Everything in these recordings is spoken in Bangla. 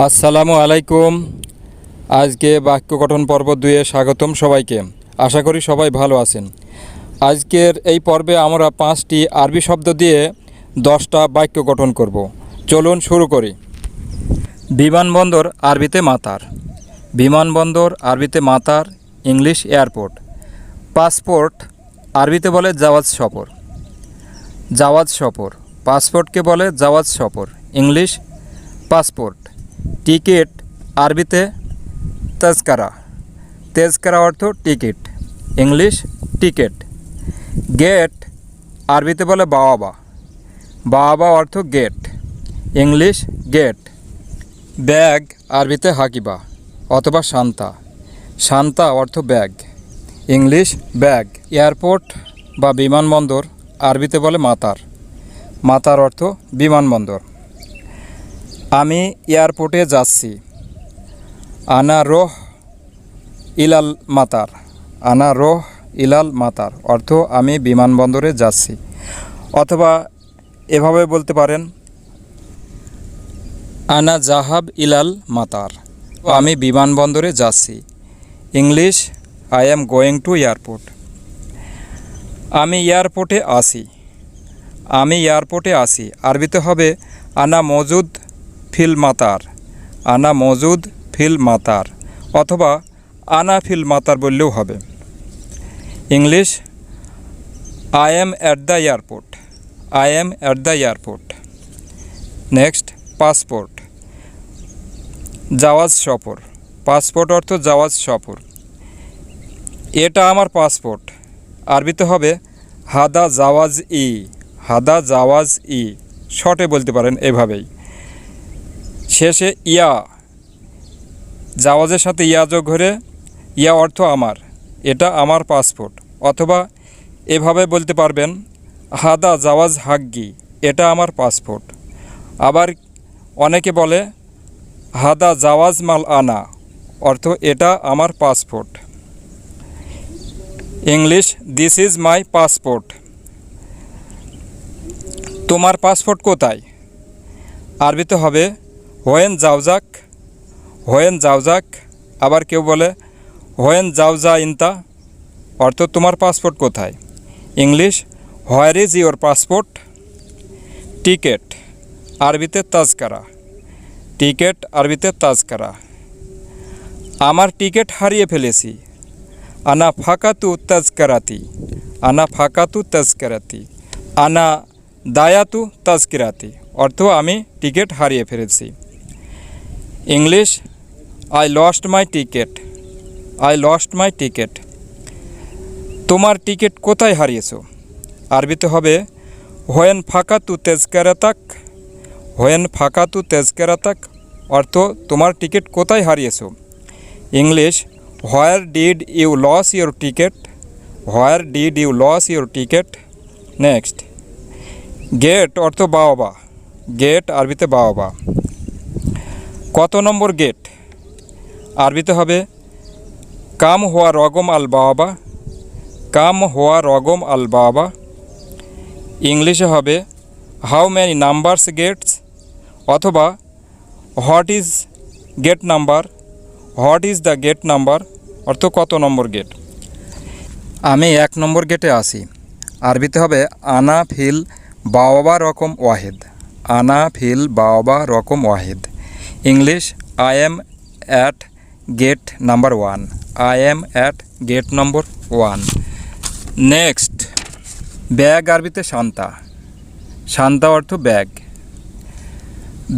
আসসালামু আলাইকুম। আজকে বাক্য গঠন পর্ব দুয়ে স্বাগতম সবাইকে। আশা করি সবাই ভালো আছেন। আজকের এই পর্বে আমরা পাঁচটি আরবি শব্দ দিয়ে দশটা বাক্য গঠন করব। চলুন শুরু করি। বিমানবন্দর আরবিতে মাতার। বিমানবন্দর আরবিতে মাতার, ইংলিশ এয়ারপোর্ট। পাসপোর্ট আরবিতে বলে জাওয়াজ সফর। জাওয়াজ সফর। পাসপোর্টকে বলে জাওয়াজ সফর। English passport. টিকিট আরবিতে তেজকারা। তেজকারা অর্থ টিকিট। English ticket. গেট আরবিতে বলে বাওয়াবা। বাওয়াবা অর্থ গেট। English gate. ব্যাগ আরবিতে হাকিবা অথবা শান্তা। শান্তা অর্থ ব্যাগ। English bag. এয়ারপোর্ট বা বিমানবন্দর আরবিতে বলে মাতার। মাতার অর্থ বিমানবন্দর। আমি এয়ারপোর্টে যাচ্ছি। আনা রোহ ইলাল মাতার। আনা রোহ ইলাল মাতার অর্থ আমি বিমানবন্দরে যাচ্ছি। অথবা এভাবে বলতে পারেন, আনা জাহাব ইলাল মাতার। আমি বিমানবন্দরে যাচ্ছি। English I am going to airport আমি এয়ারপোর্টে আসি আমি এয়ারপোর্টে আসি আরবিতে হবে, আনা মজুদ ফিল মাতার আনা মজুদ ফিল মাতার অথবা আনা ফিল মাতার বললেও হবে। English I am at the airport I am at the airport next passport জাওয়াজ সফর। পাসপোর্ট অর্থ জাওয়াজ সফর। এটা আমার পাসপোর্ট আরবিতে হবে, হাদা জাওয়াজ ই, হাদা জাওয়াজ ই। শর্টে বলতে পারেন এভাবেই। শেষে ইয়া, জাওয়াজের সাথে ইয়া যোগ করে ইয়া অর্থ আমার, এটা আমার পাসপোর্ট। অথবা এভাবে বলতে পারবেন, হাদা জাওয়াজ হাগ্গি, এটা আমার পাসপোর্ট। আবার অনেকে বলে, হাদা জাওয়াজ মাল আনা, অর্থ এটা আমার passport. English this is my passport তোমার পাসপোর্ট কোথায়? আরবিতে হবে হোয়েন জাউজাক হোয়েন জাউজাক আবার কেউ বলে হোয়েন জাউজা ইনতা, অর্থ তোমার পাসপোর্ট কোথায়? English, where is your passport? Ticket, আরবিতে তাজকারা। টিকেট, আরবিতে তাজকারা। আমার টিকিট হারিয়ে ফেলেছি। আনা ফাকাতু তাজকারাতি। আনা ফাকাতু তাজকারাতি। আনা দায়াতু তাজকিরাতি। অর্থ আমি টিকিট হারিয়ে ফেলেছি। English I lost my ticket I lost my ticket তোমার টিকিট কোথায় হারিয়েছো? আরবিতে হবে, হোয়েন ফাকাতু তেজকেরাতাক হোয়েন ফাকাতু তেজকেরাতাক অর্থ, তোমার টিকিট কোথায় হারিয়েছো? English where did you lose your ticket? Where did you lose your ticket? Next gate অর্থ, বাওবা। গেট আরবিতে বাওবা। কত নম্বর গেট? আরবিতে হবে, কাম হওয়া রগম আল বাওবা কাম হওয়া রগম আল বাওবা ইংলিশে হবে, হাউ ম্যানি নাম্বারস গেটস? অথবা, what is gate number? What is the gate number? অর্থ কত নম্বর গেট? আমি এক নম্বর গেটে আসি আরবিতে হবে, আনা ফিল বাওবা রকম ওয়াহিদ। আনা ফিল বাওবা রকম Wahid. English I am at gate number one I am at gate number one next bag আরবিতে শান্তা শান্তা অর্থ ব্যাগ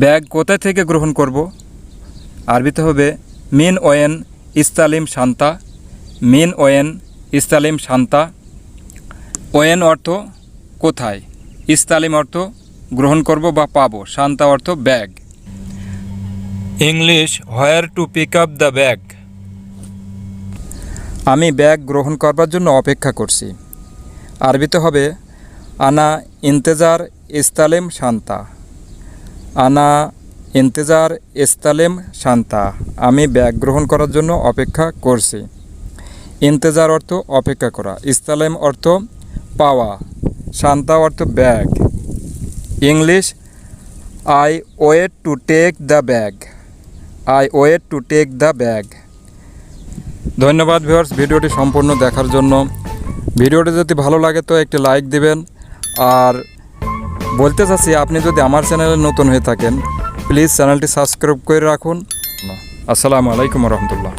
ব্যাগ কোথা থেকে গ্রহণ করব আরবিতে হবে মিন ওয়েন ইস্তালিম শান্তা মিন ওয়েন ইস্তালিম শান্তা ওয়েন অর্থ কোথায় ইস্তালিম অর্থ গ্রহণ করব বা পাবো শান্তা অর্থ bag English where to pick up the bag আমি ব্যাগ গ্রহণ করবার জন্য অপেক্ষা করছি। আরবিতে হবে, আনা ইন্তেজার ইস্তালেম শান্তা। আনা ইন্তেজার ইস্তালেম শান্তা। আমি ব্যাগ গ্রহণ করার জন্য অপেক্ষা করছি। ইন্তেজার অর্থ অপেক্ষা করা, ইস্তালেম অর্থ পাওয়া, শান্তা অর্থ bag. English I wait to take the bag I wait to take the bag. ধন্যবাদ ভিউয়ার্স, ভিডিওটি সম্পূর্ণ দেখার জন্য। ভিডিওটি যদি ভালো লাগে তো একটি লাইক দিবেন। আর বলতে চাচ্ছি, আপনি যদি আমার চ্যানেলে নতুন হয়ে থাকেন, প্লিজ চ্যানেলটি সাবস্ক্রাইব করে রাখুন। আসসালামু আলাইকুম রহমতুল্লাহ।